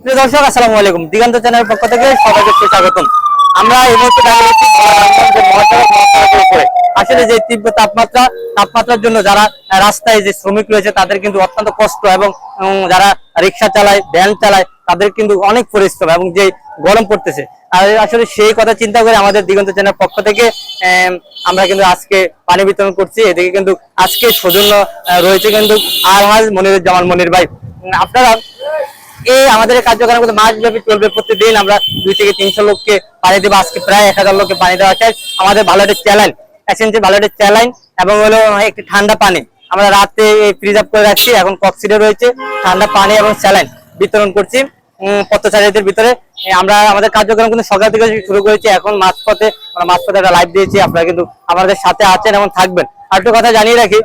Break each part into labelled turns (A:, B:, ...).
A: দর্শক আসসালামু আলাইকুম। দিগন্ত চ্যানেলের পক্ষ থেকে সবাইকে আমরা এই মুহূর্তে দাঁড়িয়ে উপরে। আসলে যে তীব্র তাপমাত্রা তাপমাত্রার জন্য যারা রাস্তায় যে শ্রমিক রয়েছে তাদের কিন্তু অত্যন্ত কষ্ট এবং যারা রিক্সা চালায় ভ্যান চালায় তাদের কিন্তু অনেক পরিশ্রম এবং যে গরম পড়তেছে। আর আসলে সেই কথা চিন্তা করে আমাদের দিগন্ত চ্যানেলের পক্ষ থেকে আম, আমরা কিন্তু আজকে পানি বিতরণ করছি। এদিকে কিন্তু আজকে সৌজন্য রয়েছে কিন্তু আলহাজ মনিরুজ্জামান মনির ভাই। আপনারা এই আমাদের কার্যক্রম কিন্তু মাস ব্যাপী চলবে। প্রতিদিন আমরা দুই থেকে তিনশো লোককে পানি দেবো। আজকে প্রায় এক হাজার লোককে পানি দেওয়া চাই আমাদের ভালো একটা চ্যালেঞ্জ। এসেন্সি ভালো একটা চ্যালেঞ্জ এবং হলো একটি ঠান্ডা পানি। আমরা রাতে প্রিজার্ভ করে রাখছি। এখন কক্সিডে রয়েছে। ঠান্ডা পানি এবং স্যালাইন বিতরণ করছি। পথচারীদের ভিতরে। আমরা আমাদের কার্যক্রম কিন্তু সকাল থেকে শুরু করেছি। এখন মাঝপথে আমরা মাঝপথে একটা লাইভ দিয়েছি। আপনারা কিন্তু আমাদের সাথে আছেন এবং থাকবেন। আর একটু কথা জানিয়ে রাখি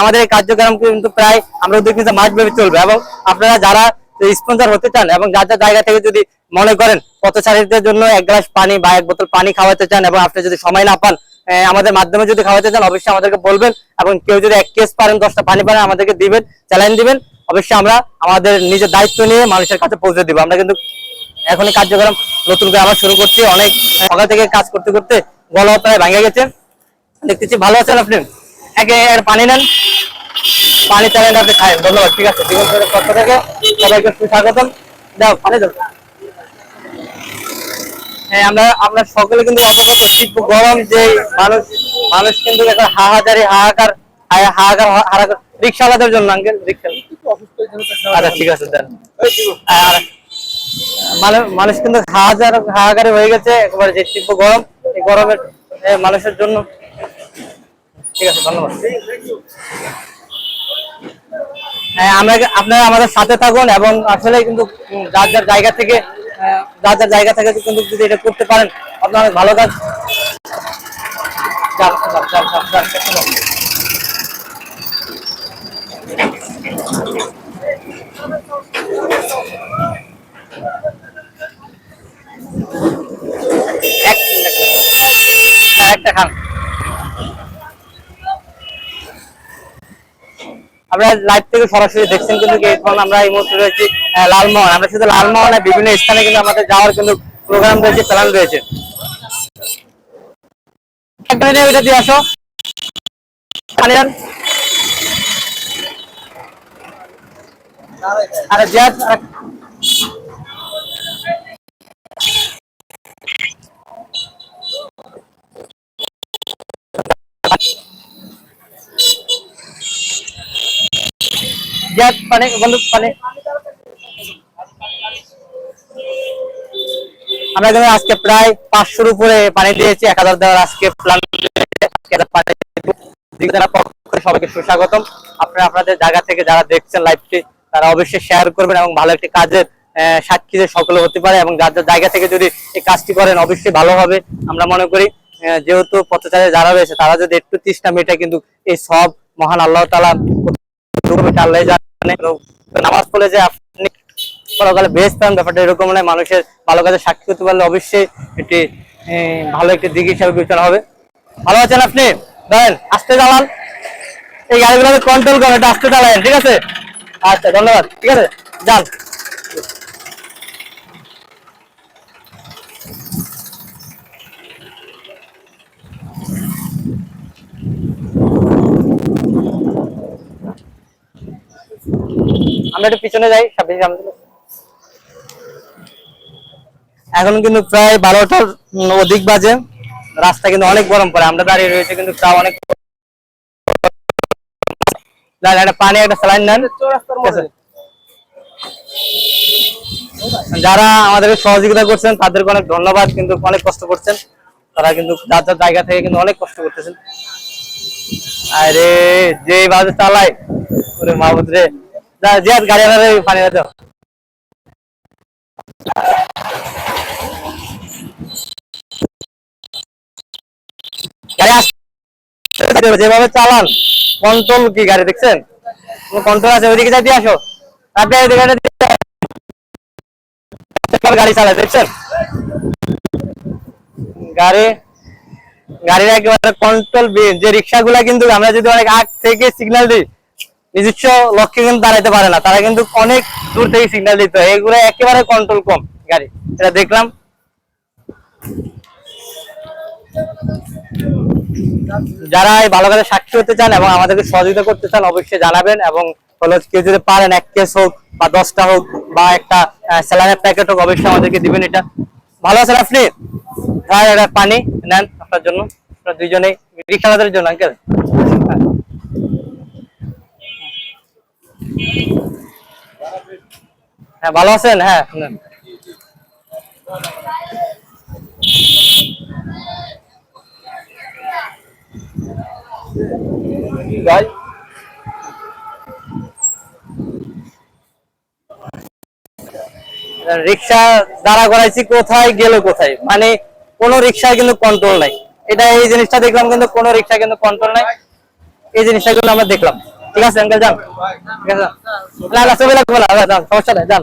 A: আমাদের এই কার্যক্রম কিন্তু প্রায় আমরা উদ্যোগ কিন্তু মাস ব্যাপী চলবে। এবং আপনারা যারা স্পন্সর হতে চান এবং যার যার জায়গা থেকে যদি মনে করেন পথচারীদের জন্য এক গ্লাস পানি বা এক বোতল পানি খাওয়াতে চান এবং আপনি যদি সময় না পান আমাদের মাধ্যমে যদি খাওয়াতে চান, অবশ্যই আমাদেরকে বলবেন এবং কেউ যদি এক কেস পারেন, দশটা পানি পারেন, আমাদেরকে দিবেন চ্যালেঞ্জ দিবেন। অবশ্যই আমরা আমাদের নিজের দায়িত্ব নিয়ে মানুষের কাছে পৌঁছে দিব। আমরা কিন্তু এখনই কার্যক্রম নতুন করে আবার শুরু করছি। অনেক সকাল থেকে কাজ করতে করতে গলা প্রায় ভেঙে গেছে। দেখতেছি, ভালো আছেন আপনি? একে পানি নেন। পানি চ্যালেঞ্জ আপনি খায়েন ধন্যবাদ। ঠিক আছে, জীবন থেকে সবাইকে সুস্বাগতম দাও হ্যাঁ আমরা আমরা সকলে কিন্তু অবগত তীব্র গরম যে মানুষ মানুষ কিন্তু এখন হাহাকারে, হাহাকার হাহাকার হাহাকার রিক্সাওয়ালাদের জন্য আঙ্কেল রিক্সা আচ্ছা ঠিক আছে, দেন। মানুষ- কিন্তু হাহাকার, হাহাকারে হয়ে গেছে, একবারে যে তীব্র গরম, এই গরমের মানুষের জন্য ঠিক আছে, ধন্যবাদ। আমরা আপনারা আমাদের সাথে থাকুন এবং আসলে কিন্তু যার যার জায়গা থেকে আহ, যার যার জায়গা থেকে কিন্তু যদি এটা করতে পারেন আপনার অনেক ভালো কাজ যান, যান, যান, যান, যান, একটু যান। এক মিনিট, এক মিনিট। হ্যাঁ, একটা খান আমরা লাইভ থেকে সরাসরি দেখছেন কিন্তু এখন আমরা এই মুহূর্তে রয়েছি লালমোহন। আমরা শুধু লালমোহনে বিভিন্ন স্থানে কিন্তু আমাদের যাওয়ার কিন্তু প্রোগ্রাম রয়েছে প্ল্যান রয়েছে। আরে দিয়ে। আরে বন্ধু পানি আমরা আজকে প্রায় পাঁচশোর উপরে পানি দিয়েছি, এক হাজার দেওয়ার আজকে প্ল্যান সবাইকে সুস্বাগতম। আপনারা আপনাদের জায়গা থেকে যারা দেখছেন লাইভটি তারা অবশ্যই শেয়ার করবেন এবং ভালো একটি কাজের সাক্ষী যে সকলে হতে পারে এবং যার যার জায়গা থেকে যদি এই কাজটি করেন, অবশ্যই ভালো হবে। আমরা মনে করি যেহেতু পথচারী যারা রয়েছে, তারা যদি একটু তৃষ্ণা মেটে কিন্তু এই সব মহান আল্লাহ তালা আল্লাহ নামাজ পড়লে যে আপনি পরকালে বেস্ট পান ব্যাপারটা এরকম নয়। মানুষের ভালো কাজে সাক্ষী হতে পারলে অবশ্যই একটি ভালো একটি দিক হিসাবে বিবেচনা হবে। ভালো আছেন আপনি? ধরেন, আস্তে চালান এই গাড়িগুলোকে কন্ট্রোল করেন, এটা আস্তে চালান ঠিক আছে? আচ্ছা ধন্যবাদ, ঠিক আছে? যান। আমরা একটু পিছনে যাই এখন কিন্তু প্রায় বারোটার অধিক বাজে। রাস্তা কিন্তু অনেক গরম পড়ে, আমরা দাঁড়িয়ে রয়েছে কিন্তু তাও অনেক পানি, একটা স্যালাইন নেন। যারা আমাদেরকে সহযোগিতা করছেন, তাদেরকে অনেক ধন্যবাদ, কিন্তু অনেক কষ্ট করছেন। তারা কিন্তু যার যার জায়গা থেকে কিন্তু অনেক কষ্ট করতেছেন। আরে, যে বাজে চালায়। মাহবুদ রে। গাড়ি আনারে পানি দাও যেভাবে চালান কন্ট্রোল কি গাড়ি, দেখছেন? কন্ট্রোল আছে? ওইদিকে যাই দিয়ে আসো। আপনি গাড়ি গাড়ি চালায়, দেখছেন? গাড়ি, গাড়ির একেবারে কন্ট্রোল যে রিক্সাগুলা কিন্তু আমরা যদি অনেক আগ থেকে সিগন্যাল দিই নিজস্ব লক্ষ্যে কিন্তু দাঁড়াইতে পারে না। তারা কিন্তু অনেক দূর থেকে সিগন্যাল দিতে হয়। এগুলো একেবারে কন্ট্রোল কম গাড়ি। এটা দেখলাম। যারা এই ভালো কাজে সাক্ষী হতে চান এবং আমাদেরকে সহযোগিতা করতে চান, অবশ্যই জানাবেন এবং হলো কেউ যদি পারেন এক কেস হোক বা দশটা হোক বা একটা স্যালানের প্যাকেট হোক, অবশ্যই আমাদেরকে দিবেন এটা। ভালো আছেন আপনি? হ্যাঁ পানি নেন আপনার জন্য। আপনার দুইজনেই। জন্য আঙ্কেল হ্যাঁ ভালো আছেন? হ্যাঁ রিক্সা দাঁড়া করাইছি, কোথায় গেল কোথায়? মানে কোন রিক্সায় কিন্তু কন্ট্রোল নাই। এটা এই জিনিসটা দেখলাম কিন্তু কোনো রিক্সা কিন্তু কন্ট্রোল নাই। এই জিনিসটা কিন্তু আমরা দেখলাম। ঠিক আছে যান। ঠিক আছে? না না লাগবে না। সমস্যা নেই, যান।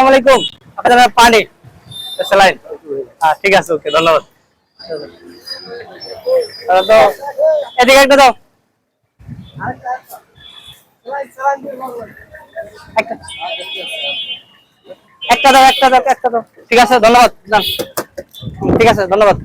A: আসসালামু আলাইকুম। আপনার পানি স্যালাইন হ্যাঁ ঠিক আছে, ওকে, ধন্যবাদ। তো, এদিকে একটা দাও। একটা। একটা একটা দাও ঠিক আছে, ধন্যবাদ ঠিক আছে, ধন্যবাদ।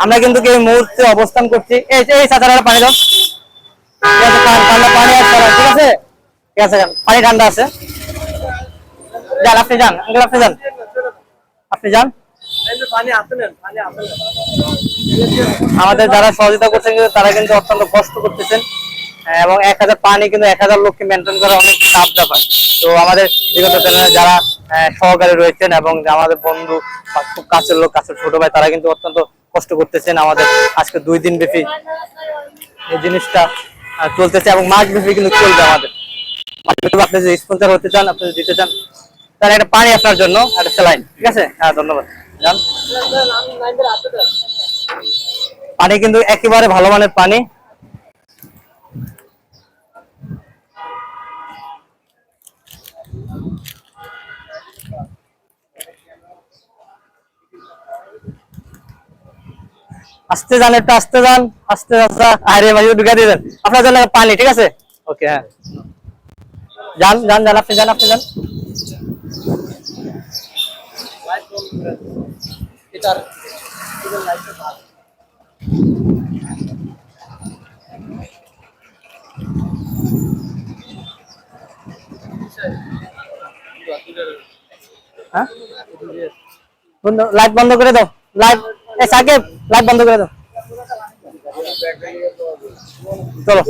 A: আমরা কিন্তু এই মুহূর্তে অবস্থান করছি? এই এই সাঁতারা পানি দাও। পানি ঠিক আছে? ঠিক আছে পানি ঠান্ডা আছে। যান আপনি যান আঙ্কেল আপনি যান। আপনি যান। আমাদের যারা সহযোগিতা করছেন কিন্তু তারা কিন্তু অত্যন্ত কষ্ট করতেছেন। এবং এক হাজার পানি কিন্তু এক হাজার লোককে মেনটেন করা অনেক চাপ ব্যাপার। তো আমাদের বিগত চ্যানেলে যারা আহ, সহকারী রয়েছেন এবং আমাদের বন্ধু খুব কাছের লোক কাছের ছোট ভাই তারা কিন্তু অত্যন্ত কষ্ট করতেছেন আমাদের আজকে দুই দিন ব্যাপী এই জিনিসটা চলতেছে এবং মাছ ব্যাপী কিন্তু চলবে আমাদের। আপনি যদি স্পন্সার হতে চান আপনি যদি দিতে চান তাহলে একটা পানি আপনার জন্য একটা স্যালাইন ঠিক আছে? হ্যাঁ ধন্যবাদ। যান পানি কিন্তু একেবারে ভালো মানের পানি আস্তে যান একটু আস্তে যান আস্তে আস্তে আরে ভাই ঢুকা দিয়ে দেন আপনার জন্য পানি ঠিক আছে? ওকে হ্যাঁ। যান যান যান আপনি যান আপনি যান।
B: এটার
A: হ্যাঁ? বন্ধ লাইট বন্ধ করে দাও। লাইট এ সাকিব লাইট বন্ধ করে দাও। চলো।